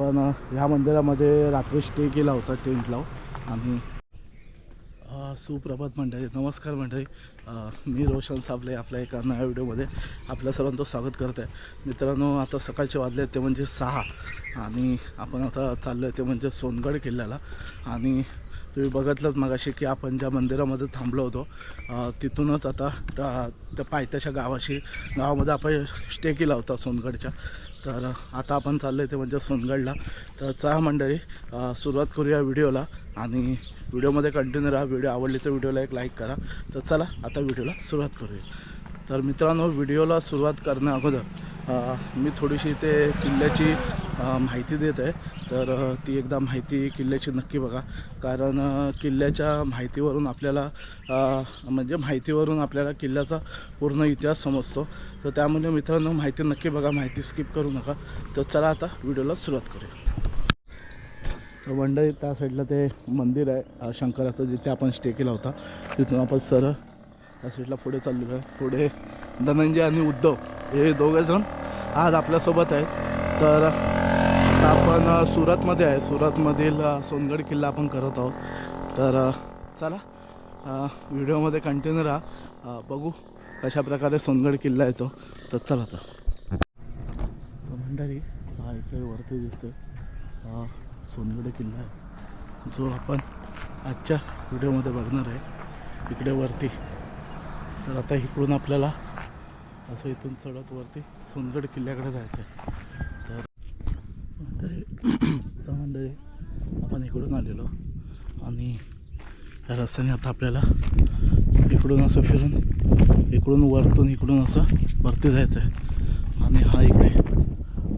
पण आपण ह्या मंदिरामध्ये रात्री स्टे केला होता टेंट लावून आणि सुप्रभात मंडळी नमस्कार मंडळी. मी रोशन साबले आपल्या एका नव्या व्हिडिओमध्ये आपल्या सर्वांचं स्वागत करत आहे. मित्रांनो आता सकाळचे वाजले ते म्हणजे सहा. आणि आपण आता चाललो आहे ते म्हणजे सोनगड किल्ल्याला. आणि तुम्ही बघितलंच मगाशी की आपण ज्या मंदिरामध्ये थांबलो होतो तिथूनच आता त्या पायथ्याच्या गावाशी गावामध्ये आपण स्टे केला होता सोनगडच्या. तर आता आपण चाललो आहे ते म्हणजे सोनगडला. तर चहा मंडळी सुरुवात करूया व्हिडिओला आणि व्हिडिओमध्ये कंटिन्यू राहा. व्हिडिओ आवडली तर व्हिडिओला एक लाईक करा. तर चला आता व्हिडिओला सुरुवात करूया. तर मित्रांनो व्हिडिओला सुरुवात करण्या अगोदर मी थोडीशी ते किल्ल्याची माहिती देत आहे. तर ती एकदा माहिती किल्ल्याची नक्की बघा. कारण किल्ल्याच्या माहितीवरून आपल्याला म्हणजे माहितीवरून आपल्याला किल्ल्याचा पूर्ण इतिहास समजतो. तर त्यामुळे मित्रांनो माहिती नक्की बघा. माहिती स्किप करू नका. तर चला आता व्हिडिओला सुरुवात करूया. तर मंडळी त्या साईडला ते मंदिर आहे शंकराचं जिथे आपण स्टे केला होता. तिथून आपण सरळ त्या साईडला पुढे चाललो आहे पुढे धनंजय आणि उद्धव हे दोघेजण आज आपल्यासोबत आहेत. तर आपण सुरतमध्ये आहे. सुरतमधील सोनगड किल्ला आपण करत आहोत. तर चला व्हिडिओमध्ये कंटिन्यू राहा. बघू कशाप्रकारे सोनगड किल्ला येतो. तर चला आता तर मंडळी हा इकडे वरती दिसतो सोनगड किल्ला आहे. जो आपण आजच्या व्हिडिओमध्ये बघणार आहे. इकडे वरती. तर आता इकडून आपल्याला असं इथून चढत वरती सोनगड किल्ल्याकडे जायचं आहे तर मंडळी तर मंडळी आपण इकडून आलेलो. आणि या रस्त्याने आता आपल्याला इकडून असं फिरून इकडून वरतून इकडून असं वरती जायचं आहे आणि हा इकडे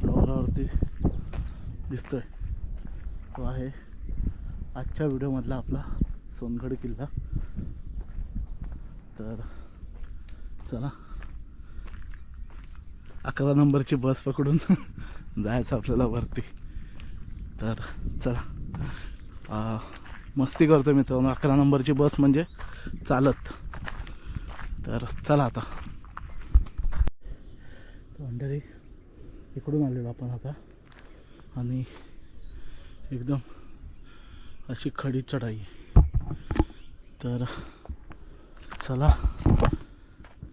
डोंगरावरती दिसतोय. तो आहे आजच्या व्हिडिओमधला आपला सोनगड किल्ला. तर चला अकरा नंबरची बस पकडून जायचं आपल्याला वरती. तर चला. आ, मस्ती करतो मित्रांनो. अकरा नंबरची बस म्हणजे चालत. तर चला आता. अंडरी मंडळी इकडून आलेलो आपण आता. आणि एकदम अशी खडी चढाई. तर चला.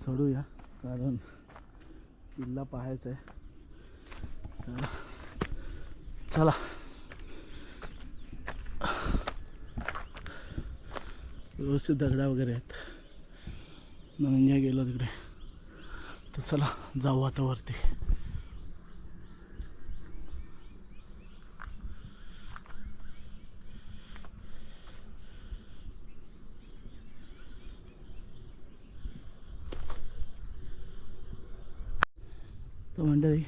चढूया. कारण किल्ला पाहायचा आहे. तर चला. व्यवस्थित दगडा वगैरे आहेत. नंद्या गेला तिकडे. तर चला जाऊ आता वरती तर मंडळी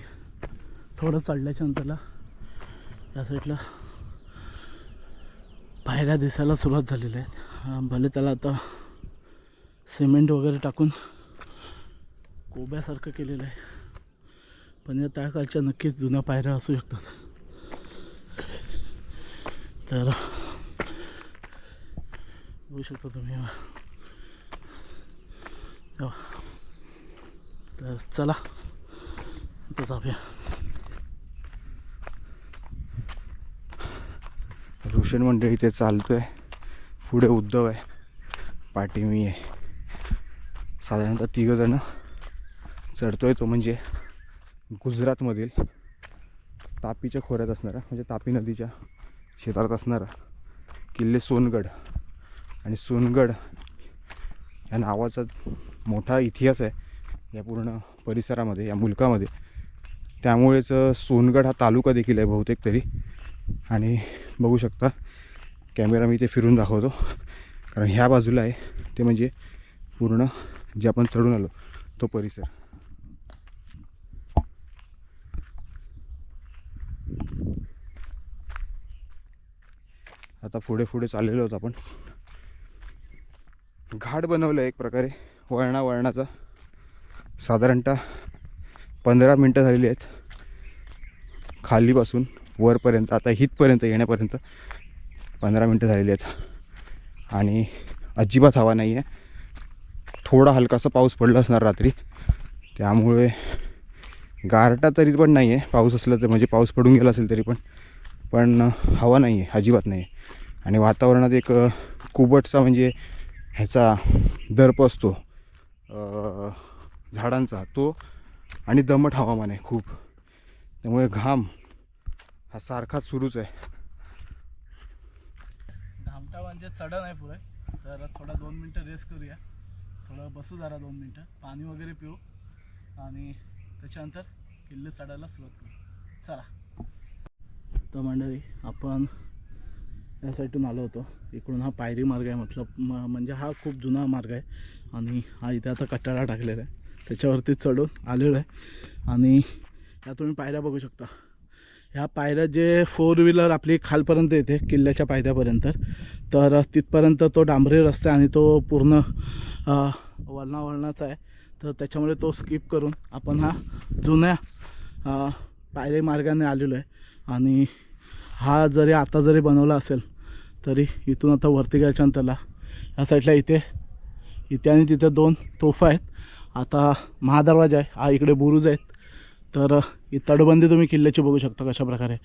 थोडं चढल्याच्या नंतरला त्या साईडला पायऱ्या दिसायला सुरुवात झालेल्या आहेत. भले त्याला आता सिमेंट वगैरे टाकून कोब्यासारखं केलेलं आहे. पण या त्या काळच्या नक्कीच जुन्या पायऱ्या असू शकतात. तर बघू शकता तुम्ही तर चला आता जाऊया. ऋषण मंडळी इथे आहे पुढे उद्धव आहे. पाठी मी आहे. साधारणतः तिघंजणं आहे तो म्हणजे गुजरातमधील तापीच्या खोऱ्यात असणारा म्हणजे तापी नदीच्या क्षेत्रात असणारा किल्ले सोनगड. आणि सोनगड या नावाचा मोठा इतिहास आहे या पूर्ण परिसरामध्ये या मुलकामध्ये. त्यामुळेच सोनगड हा तालुका देखील आहे बहुतेक तरी. आणि बघू शकता कॅमेरा मी ते फिरून दाखवतो. कारण ह्या बाजूला आहे ते म्हणजे पूर्ण जे आपण चढून आलो तो परिसर. आता पुढे पुढे चाललेलो होतो आपण. घाट बनवलं एक प्रकारे वळणा वळणाचा. साधारणतः पंधरा मिनटं झालेली आहेत खालीपासून. वरपर्यंत आता हितपर्यंत येण्यापर्यंत पंधरा मिनटं झालेली आहेत. आणि अजिबात हवा नाही आहे थोडा हलकासा पाऊस पडला असणार रात्री. त्यामुळे गारटा तरी पण नाही आहे पाऊस असला तर म्हणजे पाऊस पडून गेला असेल तरी पण. पण हवा नाही आहे अजिबात नाही आहे आणि वातावरणात एक कुबटचा म्हणजे ह्याचा दर्प असतो. झाडांचा तो आणि दमट हवामान आहे खूप. त्यामुळे घाम हा सारखाच सुरूच आहे. धामटा म्हणजे चढण नाही पुरे तर थोडा दोन मिनटं रेस्ट करूया. थोडं बसू जरा दोन मिनटं. पाणी वगैरे पिऊ. आणि त्याच्यानंतर किल्ले चढायला सुरुवात करू. चला. तर मंडळी आपण या साईडून आलो होतो. इकडून हा पायरी मार्ग आहे. मतलब म- म्हणजे हा खूप जुना मार्ग आहे. आणि हा इथे आता कटाळा टाकलेला आहे. त्याच्यावरती चढून आलेलो आहे. आणि या तुम्ही पायऱ्या बघू शकता. ह्या पायऱ्या जे फोर व्हीलर आपली खालपर्यंत येते किल्ल्याच्या पायथ्यापर्यंत तर तिथपर्यंत तो डांबरी रस्ता आहे आणि तो पूर्ण वळणावळणाचा आहे. तर त्याच्यामुळे तो स्किप करून आपण हा जुन्या अ, पायरी मार्गाने आलेलो आहे. आणि हा जरी आता जरी बनवला असेल तरी इथून आता वरती गेल्याच्यानंतरला या साईडला इथे इथे आणि तिथे दोन तोफा आहेत. आता महादरवाजा आहे हा इकडे बुरुज आहेत. तर ही तटबंदी तुम्ही किल्ल्याची बघू शकता कशा प्रकारे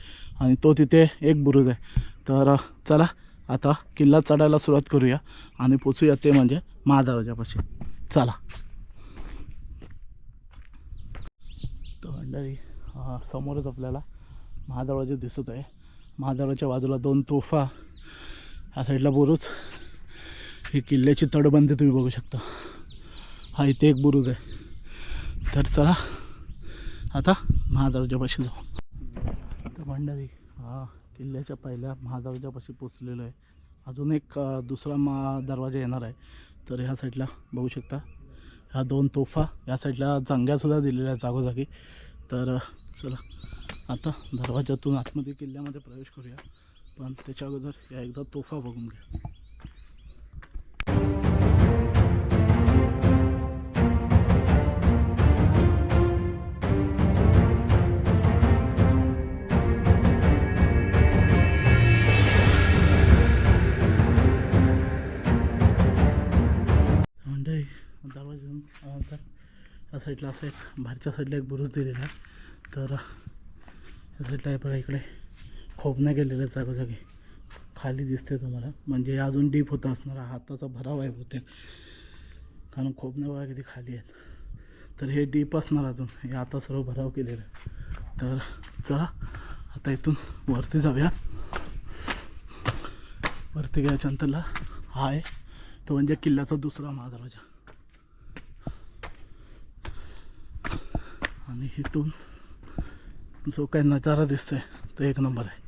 आणि तो तिथे एक बुरुज आहे. तर चला आता किल्ला चढायला सुरुवात करूया. आणि पोचूया ते म्हणजे महादरवाजापाशी चला. तर मंडळी समोरच आपल्याला महादरवाजा दिसत आहे. महादरवाजाच्या बाजूला दोन तोफा ह्या साईडला बुरुज. ही किल्ल्याची तटबंदी तुम्ही बघू शकता. हा इथे एक बुरुज आहे. तर चला आता महादर्जापाशी जाऊ. तर मंडळी हा किल्ल्याच्या पहिल्या महादर्जापाशी पोचलेलो आहे. अजून एक दुसरा मा दरवाजा येणार आहे. तर ह्या साईडला बघू शकता. ह्या दोन तोफा या साईडला जांग्यासुद्धा दिलेल्या आहेत जागोजागी. तर चला आता दरवाजातून आतमध्ये किल्ल्यामध्ये प्रवेश करूया. पण त्याच्या अगोदर या एकदा तोफा बघून घ्या. दरवाजा दरवाजातून आल्यानंतर या साईडला असं एक बाहेरच्या साईडला एक बुरुज दिलेला आहे. तर या साईडला हे बघा इकडे खोबण्या गेलेल्या आहेत जागोजागी. खाली दिसते तुम्हाला. म्हणजे अजून डीप होतं असणार. हा हाताचा भराव आहे होते कारण खोबण्या बघा किती खाली आहेत. तर हे डीप असणार अजून. हे आता सर्व भराव केलेलं आहे. तर चला आता इथून वरती जाऊया. वरती गेल्याच्यानंतरला हा आहे. तो म्हणजे किल्ल्याचा दुसरा महादरवाजा. आणि इथून जो काही नजारा दिसतोय तो एक नंबर आहे.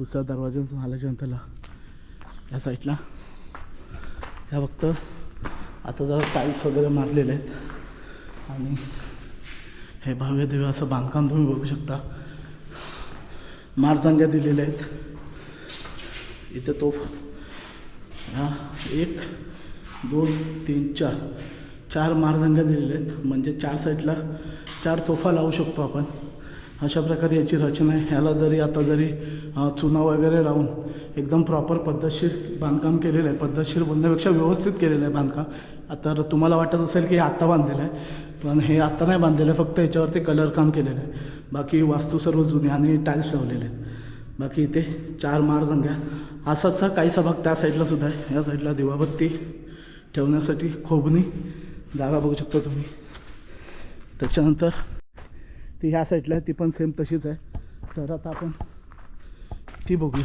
दुसऱ्या दरवाज्यातून आल्याच्यानंतरला या साईडला ह्या फक्त आता जरा टाईल्स वगैरे मारलेले आहेत. आणि हे भव्य दिव्य असं बांधकाम तुम्ही बघू शकता. मारजांग्या दिलेल्या आहेत. इथे तोफ ह्या एक दोन तीन चार चार मारजांग्या दिलेल्या आहेत. म्हणजे चार साईडला चार तोफा लावू शकतो आपण. अशा प्रकारे याची रचना आहे. ह्याला जरी आता जरी चुना वगैरे लावून एकदम प्रॉपर पद्धतशीर बांधकाम केलेलं आहे. पद्धतशीर बोलण्यापेक्षा व्यवस्थित केलेलं आहे बांधकाम. आता तुम्हाला वाटत असेल की हे आत्ता बांधलेलं आहे पण हे आत्ता नाही बांधलेलं आहे फक्त याच्यावरती कलर काम केलेलं आहे. बाकी वास्तू सर्व जुने आणि टाईल्स लावलेले आहेत. बाकी इथे चार मारजंग्या असाच काहीसा भाग त्या साईडला सुद्धा आहे. या साईडला दिवाबत्ती ठेवण्यासाठी खोबणी जागा बघू शकता तुम्ही. त्याच्यानंतर ती ह्या साईडला आहे ती पण सेम तशीच आहे. तर आता आपण ती बघूया.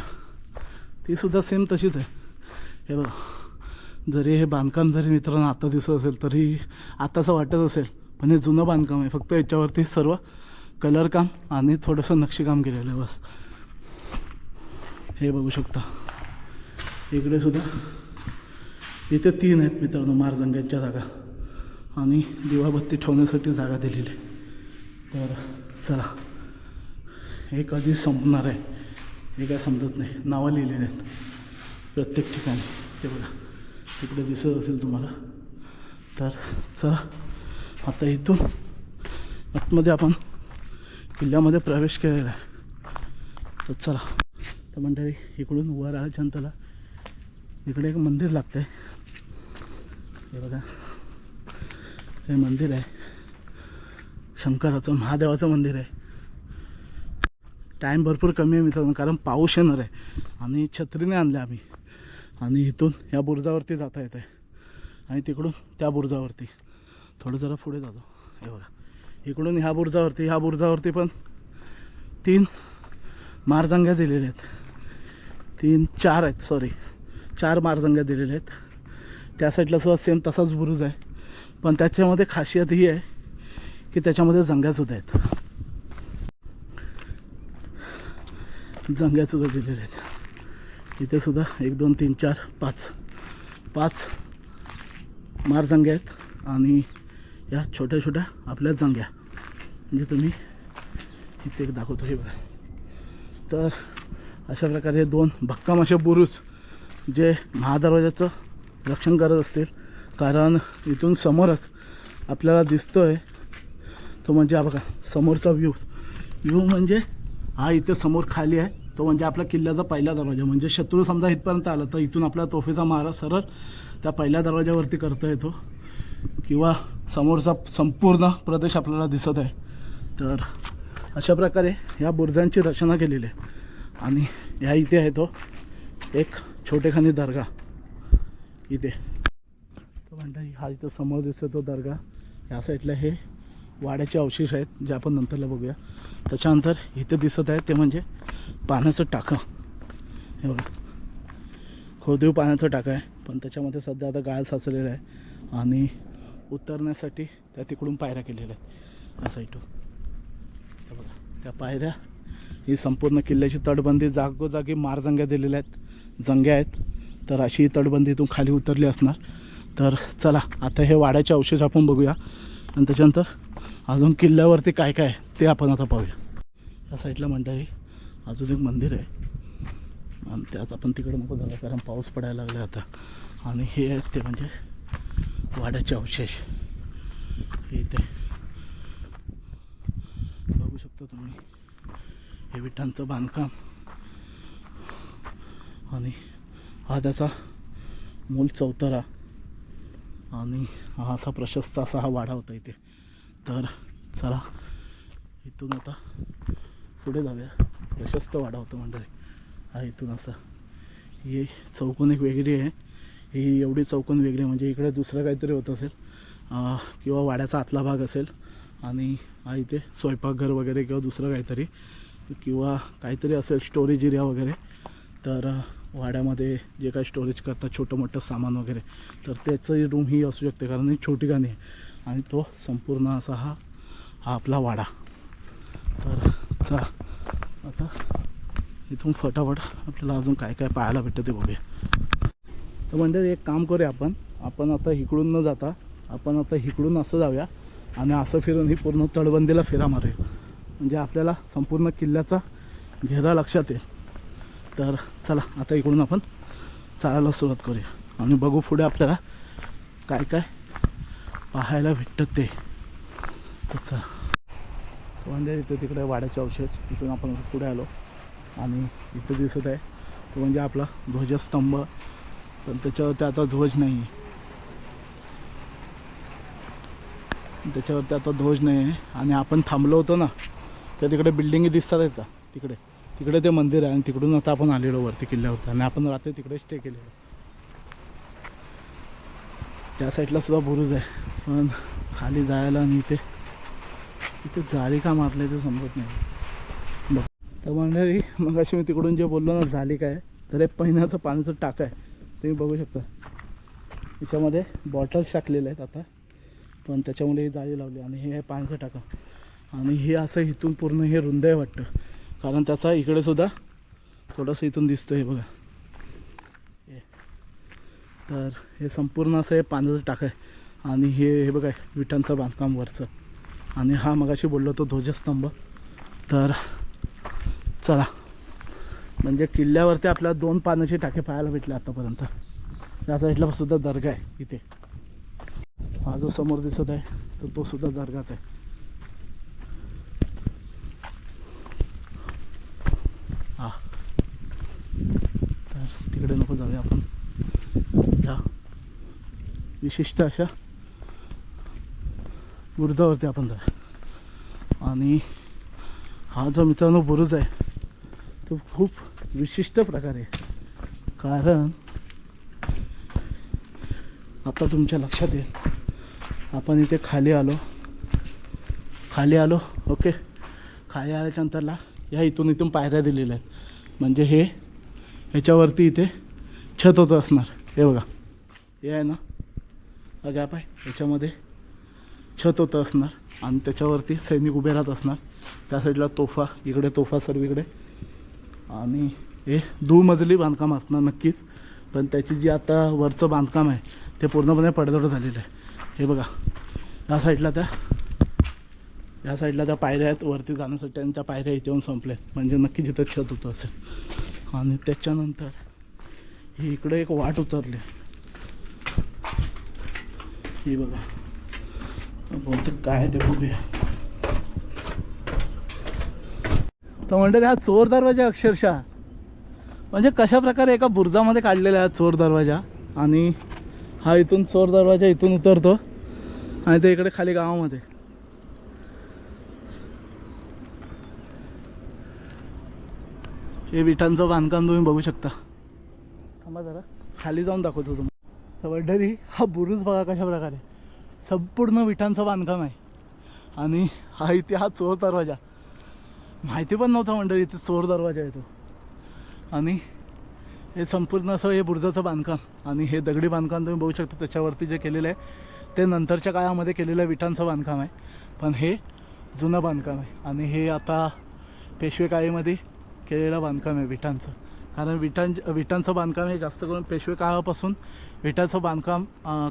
ती सुद्धा सेम तशीच आहे. हे बघा. जरी हे बांधकाम जरी मित्रांनो आता दिसत असेल तरी आत्ताचं वाटत असेल पण हे जुनं बांधकाम आहे. फक्त याच्यावरती सर्व कलरकाम आणि थोडंसं नक्षीकाम केलेलं आहे बस. हे बघू शकता. इकडे सुद्धा. इथे तीन आहेत मित्रांनो मारजंग्याच्या जागा. आणि दिवाबत्ती ठेवण्यासाठी जागा दिलेली आहे. तर चला. हे कधी संपणार आहे? हे काय समजत नाही. नावं लिहिलेली आहेत. प्रत्येक ठिकाणी. ते बघा. तिकडे दिसत असेल तुम्हाला. तर चला. आता इथून आतमध्ये आपण किल्ल्यामध्ये प्रवेश केलेला आहे. तर चला. तर मंडळी इकडून वर आल्याच्यानंतरला इकडे एक मंदिर लागतं आहे हे बघा. हे मंदिर आहे. शंकराचं महादेवाचं मंदिर आहे. टाईम भरपूर कमी आहे मित्रांनो कारण पाऊस येणार आहे. आणि छत्रीने आणले आम्ही. आणि इथून या बुरुजावरती जाता येत आहे आणि तिकडून त्या बुरुजावरती. थोडं जरा पुढे जातो. हे बघा. इकडून ह्या बुरुजावरती ह्या बुरुजावरती पण तीन मारजंग्या दिलेल्या आहेत. तीन चार आहेत सॉरी चार मारजंग्या दिलेल्या आहेत. त्या साईडला सुद्धा सेम तसाच बुरुज आहे. पण त्याच्यामध्ये खासियत ही आहे की त्याच्यामध्ये जंग्यासुद्धा आहेत. जंग्यासुद्धा दिलेल्या आहेत. इथे सुद्धा एक दोन तीन चार पाच पाच मारजंग्या आहेत आणि या छोट्या छोट्या आपल्या जंग्या म्हणजे तुम्ही इथे एक दाखवतो हे बघा. तर अशा प्रकारे दोन भक्कम असे बुरुज जे महादरवाजाचं रक्षण करत असतील कारण इथून समोरच आपल्याला दिसतो आहे तो म्हणजे हा बघा समोरचा व्ह्यू व्ह्यू म्हणजे हा इथे समोर खाली आहे. तो म्हणजे आपल्या किल्ल्याचा पहिला दरवाजा. म्हणजे शत्रू समजा इथपर्यंत आला तर इथून आपला तोफेचा मारा सरळ त्या पहिल्या दरवाजावरती करता येतो किंवा समोरचा संपूर्ण प्रदेश आपल्याला दिसत आहे. तर अशा प्रकारे ह्या बुरुजांची रचना केलेली आहे. आणि ह्या इथे आहे तो एक छोटेखानी दर्गा. इथे. तो म्हणता हा इथं समोर दिसतो तो दर्गा. ह्या साईडला हे वाड्याचे अवशेष आहेत जे आपण नंतरला बघूया. त्याच्यानंतर इथे दिसत आहे ते म्हणजे पाण्याचं टाकं. हे बघा. खोदीव पाण्याचं टाकं आहे पण त्याच्यामध्ये सध्या आता गाळ साचलेलं आहे आणि उतरण्यासाठी त्या तिकडून पायऱ्या केलेल्या आहेत या साईडून तर बघा त्या पायऱ्या ही संपूर्ण किल्ल्याची तटबंदी जागोजागी मारजंग्या दिलेल्या आहेत. जंग्या आहेत. तर अशी ही तटबंदी इथून खाली उतरली असणार. तर चला आता हे वाड्याचे अवशेष आपण बघूया. आणि त्याच्यानंतर अजून किल्ल्यावरती काय काय ते आपण आता पाहूया. या साईडला मंडळी अजून एक मंदिर आहे. आणि त्यात आपण तिकडं नको झालं कारण पाऊस पडायला लागला आता. आणि हे आहेत ते म्हणजे वाड्याचे अवशेष. हे इथे. बघू शकता तुम्ही. हे विटांचं बांधकाम. आणि हा त्याचा मूल चौतारा. आणि हा असा प्रशस्त असा हा वाडा होता इथे. तर चला इथून आता पुढे जाऊया. प्रशस्त वाडा होता मंडळी. हा इथून असा. ही चौकोन एक वेगळी आहे. ही एवढी चौकोन वेगळी आहे. म्हणजे इकडे दुसरं काहीतरी होत असेल. किंवा वाड्याचा आतला भाग असेल. आणि हा इथे स्वयंपाकघर वगैरे किंवा दुसरं काहीतरी. किंवा काहीतरी असेल स्टोरेज एरिया वगैरे. तर वाड्यामध्ये जे काही स्टोरेज करतात छोटं मोठं सामान वगैरे. तर त्याचं रूम ही असू शकते. कारण ही छोटी गाणी आहे. आणि तो संपूर्ण असा हा हा आपला वाडा. तर चला आता इथून फटाफट आपल्याला अजून काय काय पाहायला भेटतं ते बघूया. तर म्हणजे एक काम करूया आपण. आपण आता इकडून न जाता आपण आता इकडून असं जाऊया आणि असं फिरून ही पूर्ण तळबंदीला फेरा मारूया. म्हणजे आपल्याला संपूर्ण किल्ल्याचा घेरा लक्षात येईल. तर चला आता इकडून आपण चालायला सुरुवात करूया. आणि बघू पुढे आपल्याला काय काय पाहायला भेटतं. ते तसं. म्हणजे इथं तिकडे वाड्याचे अवशेष तिथून आपण पुढे आलो. आणि इथं दिसत आहे. तो म्हणजे आपला ध्वजस्तंभ. पण त्याच्यावरती आता ध्वज नाही आहे त्याच्यावरती आता ध्वज नाही आहे आणि आपण थांबलो होतो ना त्या तिकडे बिल्डिंगी दिसतात आहेत का तिकडे. तिकडे ते मंदिर आहे आणि तिकडून आता आपण आलेलो वरती किल्ल्यावरती. आणि आपण रात्री तिकडे स्टे केलेलो. त्या साईडला सुद्धा बुरुज आहे. पण खाली जायला आणि इथे इथे जाळी का मारले ते समजत नाही. बघ. तर मंडळी मग अशी मी तिकडून जे बोललो ना झाली काय? तर हे पहिल्याचं पाण्याचं टाकं आहे. तुम्ही बघू शकता. याच्यामध्ये बॉटल्स टाकलेले आहेत आता. पण त्याच्यामुळे ही जाळी लावली आणि हे आहे पाण्याचं टाकं. आणि हे असं इथून पूर्ण हे रुंद आहे वाटतं. कारण त्याचा इकडे सुद्धा थोडंसं इथून दिसतं हे बघा. तर हे संपूर्ण असं हे पाण्याचं टाकं आहे. आणि हे हे बघा विटांचं बांधकाम वरचं. आणि हा मगाशी बोललो तो ध्वजस्तंभ. तर चला. म्हणजे किल्ल्यावरती आपल्याला दोन पाण्याचे टाके पाहायला भेटले आतापर्यंत. त्या साईडला सुद्धा दर्गा आहे इथे. हा जो समोर दिसत आहे तर तो सुद्धा दर्गाच आहे. हा. तर तिकडे नको जाऊया आपण. विशिष्ट अशा बुरुजावरती आपण जाऊया. आणि हा जो मित्रांनो बुरुज आहे तो खूप विशिष्ट प्रकारे कारण आता तुमच्या लक्षात येईल आपण इथे खाली आलो. खाली आलो ओके. खाली आल्याच्या नंतरला ह्या इथून इथून पायऱ्या दिलेल्या आहेत. म्हणजे हे ह्याच्यावरती इथे छत होतं असणार. हे बघा. हे आहे ना? हा गॅप आहे. याच्यामध्ये छत होतं असणार आणि त्याच्यावरती सैनिक उभे राहत असणार. त्या साईडला तोफा इकडे तोफा सर्वीकडे. आणि हे दुमजली बांधकाम असणार नक्कीच. पण त्याची जी आता वरचं बांधकाम आहे ते पूर्णपणे पडझड झालेलं आहे. हे बघा. ह्या साईडला त्या ह्या साईडला त्या पायऱ्या आहेत. वरती जाण्यासाठी आणि त्या पायऱ्या इथे येऊन संपल्या आहेत म्हणजे नक्की जिथं छत होतं असेल. आणि त्याच्यानंतर ही इकडे एक वाट उतरली. ही बघा. बहुतेक काय ते बघूया. तर म्हणतात हा चोर दरवाजा अक्षरशः. म्हणजे कशा प्रकारे एका बुर्जामध्ये काढलेला आहे चोर दरवाजा. आणि हा इथून चोर दरवाजा इथून उतरतो. आणि ते इकडे खाली गावामध्ये. हे विटांचं बांधकाम तुम्ही बघू शकता. थांबा जरा. खाली जाऊन दाखवतो तुम्ही तर वड्डरी हा बुरुज बघा कशा प्रकारे संपूर्ण विटांचं बांधकाम आहे. आणि हा इथे हा चोर दरवाजा. माहिती पण नव्हता मंडळी इथे चोर दरवाजा आहे तो. आणि हे संपूर्ण असं हे बुरुजाचं बांधकाम आणि हे दगडी बांधकाम तुम्ही बघू शकता त्याच्यावरती जे केलेलं आहे ते नंतरच्या काळामध्ये केलेलं विटांचं बांधकाम आहे. पण हे जुनं बांधकाम आहे. आणि हे आता पेशवे काळीमध्ये केलेलं बांधकाम आहे विटांचं. कारण विटां विटांचं बांधकाम हे जास्त करून पेशवे काळापासून विटाचं बांधकाम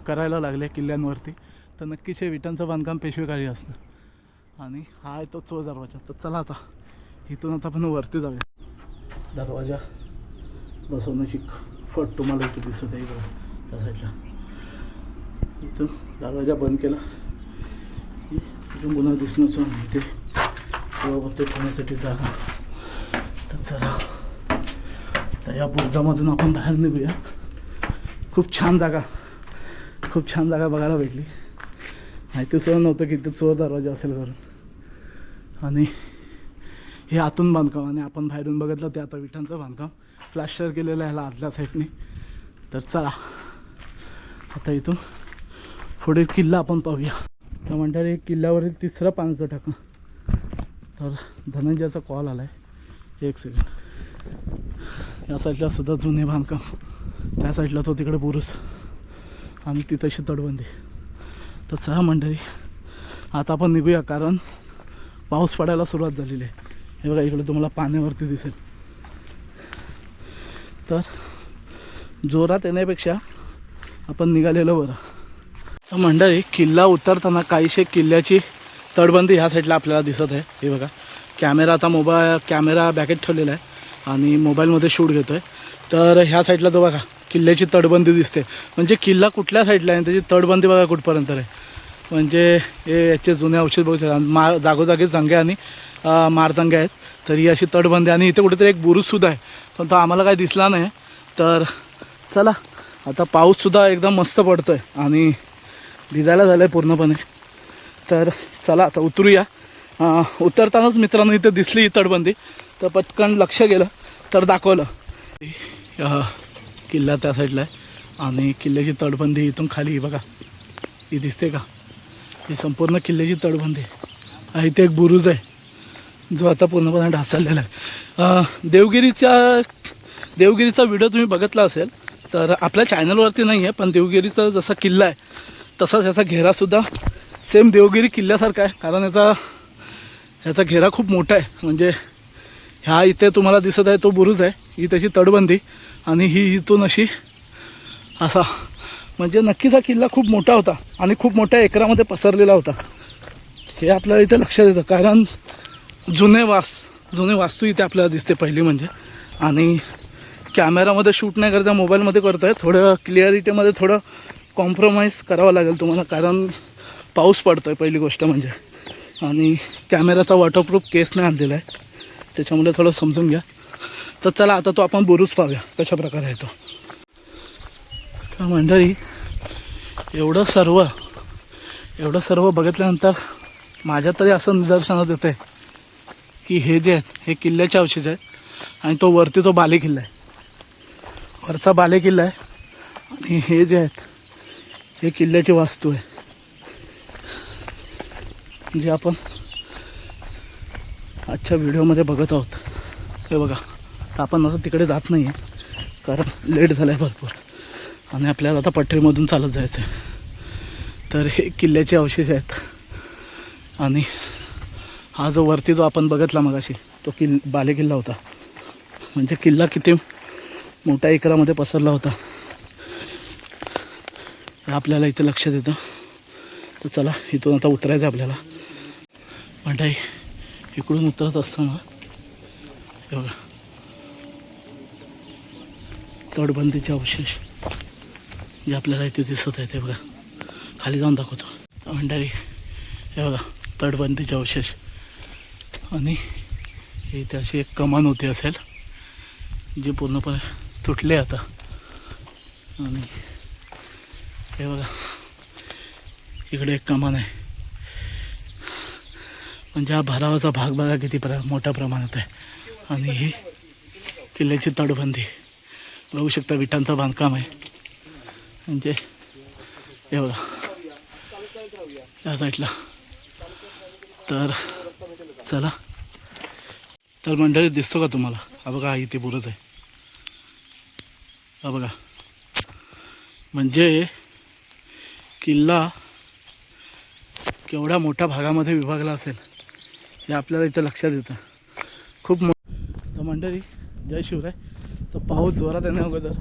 करायला लागले किल्ल्यांवरती. तर नक्कीच हे विटांचं बांधकाम पेशवेकारी असणार. आणि हा आहे तो दरवाजा. तर चला आता इथून आता आपण वरती जाऊया. दरवाजा बसवण्याची फट तुम्हाला इथे दिसत आहे बघा त्या साईडला. इथून दरवाजा बंद केला. इथून पुन्हा दिसणंच इथे ते ठेवण्यासाठी जागा. तर चला तर या बुर्जामधून आपण बाहेर निघूया. खूप छान जागा. खूप छान जागा बघायला भेटली. माहिती सुद्धा नव्हतं की इथं चोर दरवाजा असेल करून आणि हे आतून बांधकाम आणि आपण बाहेरून बघितलं ते आता विटांचं बांधकाम. प्लास्टर केलेलं आहे ह्याला आतल्या साईडने. तर चला आता इथून पुढे किल्ला आपण पाहूया. तर म्हणतात एक किल्ल्यावरील तिसरं पाण्याचं टाका तर धनंजयाचा कॉल आला आहे एक सेकंड या साईडला सुद्धा जुने बांधकाम. त्या साईडला तो तिकडे पुरुष आणि ती तशी तडबंदी तर चहा मंडळी आता आपण निघूया कारण पाऊस पडायला सुरुवात झालेली आहे. हे बघा इकडे तुम्हाला पाण्यावरती दिसेल. तर जोरात येण्यापेक्षा आपण निघालेलं बरं. तर मंडळी किल्ला उतरताना काहीशे किल्ल्याची तडबंदी ह्या साईडला आपल्याला दिसत आहे. हे बघा कॅमेरा आता मोबाईल कॅमेरा बॅकेट ठेवलेला आहे आणि मोबाईलमध्ये शूट घेतो आहे तर ह्या साईडला तो बघा किल्ल्याची तटबंदी दिसते. म्हणजे किल्ला कुठल्या साईडला आहे? आणि त्याची तटबंदी बघा कुठपर्यंत आहे. म्हणजे हे याचे जुने औषध बघू शकता मा जागोजागी जंगे आणि मारजंगे आहेत. तर ही अशी तटबंदी आणि इथे कुठेतरी एक बुरुजसुद्धा आहे. पण तो आम्हाला काही दिसला नाही. तर चला आता पाऊससुद्धा एकदम मस्त पडतो आहे आणि भिजायला झालं आहे पूर्णपणे. तर चला आता उतरूया. उतरतानाच मित्रांनो इथे दिसली ही तटबंदी. तर पटकन लक्ष गेलं तर दाखवलं. किल्ला त्या साईडला आहे. आणि किल्ल्याची तटबंदी इथून खाली बघा. ही दिसते का? ही संपूर्ण किल्ल्याची तडबंदी आहे. हा इथे एक बुरुज आहे. जो आता पूर्णपणे ढासळलेला आहे. देवगिरीच्या देवगिरीचा व्हिडिओ तुम्ही बघितला असेल तर आपल्या चॅनलवरती नाही आहे पण देवगिरीचा जसा किल्ला आहे तसाच ह्याचा घेरासुद्धा सेम देवगिरी किल्ल्यासारखा आहे. कारण याचा ह्याचा घेरा खूप मोठा आहे. म्हणजे ह्या इथे तुम्हाला दिसत आहे तो बुरुज आहे. ही त्याची तडबंदी आणि ही इथून अशी असा म्हणजे नक्कीच हा किल्ला खूप मोठा होता आणि खूप मोठ्या एकरामध्ये पसरलेला होता. हे आपल्याला इथे लक्षात येतं कारण जुने वास जुने वास्तू इथे आपल्याला दिसते पहिली म्हणजे. आणि कॅमेरामध्ये शूट नाही करता मोबाईलमध्ये करतो आहे थोडं क्लिअरिटीमध्ये थोडं कॉम्प्रोमाइज करावं लागेल तुम्हाला कारण पाऊस पडतो आहे पहिली गोष्ट म्हणजे. आणि कॅमेराचा वॉटरप्रूफ केस नाही आणलेला आहे. त्याच्यामुळे थोडं समजून घ्या. तर चला आता तो आपण बुरुज पाहूया कशा प्रकारे आहे तो. तर मंडळी एवढं सर्व एवढं सर्व बघितल्यानंतर माझ्या तरी असं निदर्शनात येतं आहे की हे जे आहेत हे किल्ल्याचे अवशेष आहेत आणि तो वरती तो बाले किल्ला आहे. वरचा बाले किल्ला आहे आणि हे जे आहेत हे किल्ल्याची वास्तू आहे. जे आपण आजच्या व्हिडिओमध्ये बघत आहोत. हे बघा. तर आपण आता तिकडे जात नाही आहे कारण लेट झालं आहे भरपूर. आणि आपल्याला आता पटरीमधून चालत जायचं आहे तर हे किल्ल्याचे अवशेष आहेत. आणि हा जो वरती जो आपण बघितला मगाशी तो किल बाले किल्ला होता. म्हणजे किल्ला किती मोठ्या एकरामध्ये पसरला होता. आपल्याला इथं लक्षात येतं तर चला इथून आता उतरायचं आहे आपल्याला. मंडई इकडून उतरत असताना एवढं बघा. तटबंदीचे अवशेष जे आपल्याला इथे दिसत आहे ते बघा. खाली जाऊन दाखवतो. अंडारी हे बघा तटबंदीचे अवशेष. आणि इथे अशी एक कमान होती असेल जी पूर्णपणे तुटली आता. आणि हे बघा इकडे एक कमान आहे. म्हणजे हा भरावाचा भाग बघा किती प्र मोठ्या प्रमाणात आहे. आणि ही किल्ल्याची तटबंदी. बघू शकता विटांचं बांधकाम आहे. म्हणजे हे बघा. या साईडला. तर चला. तर मंडळी दिसतो का तुम्हाला? हा बघा हा इथे बुरच आहे. हा बघा. म्हणजे किल्ला केवढ्या मोठ्या भागामध्ये विभागला असेल हे आपल्याला इथं लक्षात येतं. खूप मो मंडळी जय शिवराय. तर पाऊस जोरात आहे ना अगोदर.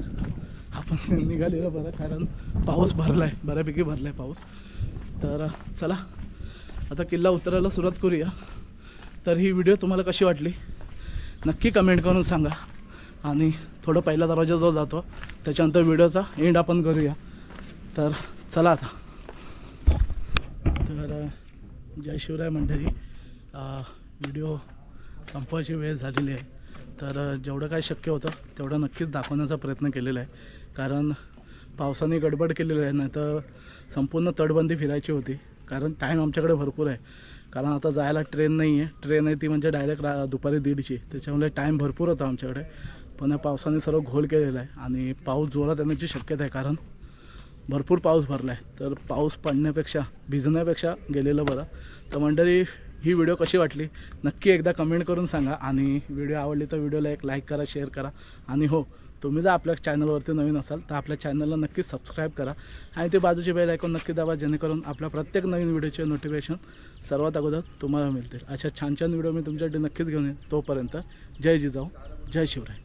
आपण निघालेलं बरं कारण पाऊस भरला आहे बऱ्यापैकी भरला आहे पाऊस. तर चला आता किल्ला उतरायला सुरुवात करूया. तर ही व्हिडिओ तुम्हाला कशी वाटली? नक्की कमेंट करून सांगा. आणि थोडं पहिला दरवाजा जो जातो त्याच्यानंतर व्हिडिओचा एंड आपण करूया. तर चला आता. तर जय शिवराय मंडळी. व्हिडिओ संपवायची वेळ झालेली आहे. तर जेवढं काय शक्य होतं तेवढं नक्कीच दाखवण्याचा प्रयत्न केलेला आहे. कारण पावसाने गडबड केलेली आहे नाही तर संपूर्ण तटबंदी फिरायची होती. कारण टाईम आमच्याकडे भरपूर आहे. कारण आता जायला ट्रेन नाही आहे ट्रेन आहे ती म्हणजे डायरेक्ट रा दुपारी दीडची. त्याच्यामुळे टाईम भरपूर होता आमच्याकडे. पण या पावसाने सर्व घोल केलेला आहे. आणि पाऊस जोरात येण्याची शक्यता आहे. कारण भरपूर पाऊस भरला आहे तर पाऊस पडण्यापेक्षा भिजण्यापेक्षा गेलेलं बरं. तर मंडळी ही व्हिडिओ कशी वाटली? नक्की एकदा कमेंट करून सांगा. आणि व्हिडिओ आवडली तर व्हिडिओला एक लाईक करा शेअर करा. आणि हो तुम्ही जर आपल्या चॅनलवरती नवीन असाल तर आपल्या चॅनलला नक्की सबस्क्राईब करा. आणि ते बाजूची बेल ऐकून नक्की दाबा जेणेकरून आपल्या प्रत्येक नवीन व्हिडिओचे नोटिफिकेशन सर्वात अगोदर तुम्हाला मिळतील. अशा छान छान व्हिडिओ मी तुमच्यासाठी नक्कीच घेऊन येईन. तोपर्यंत जय जिजाऊ जय शिवराय.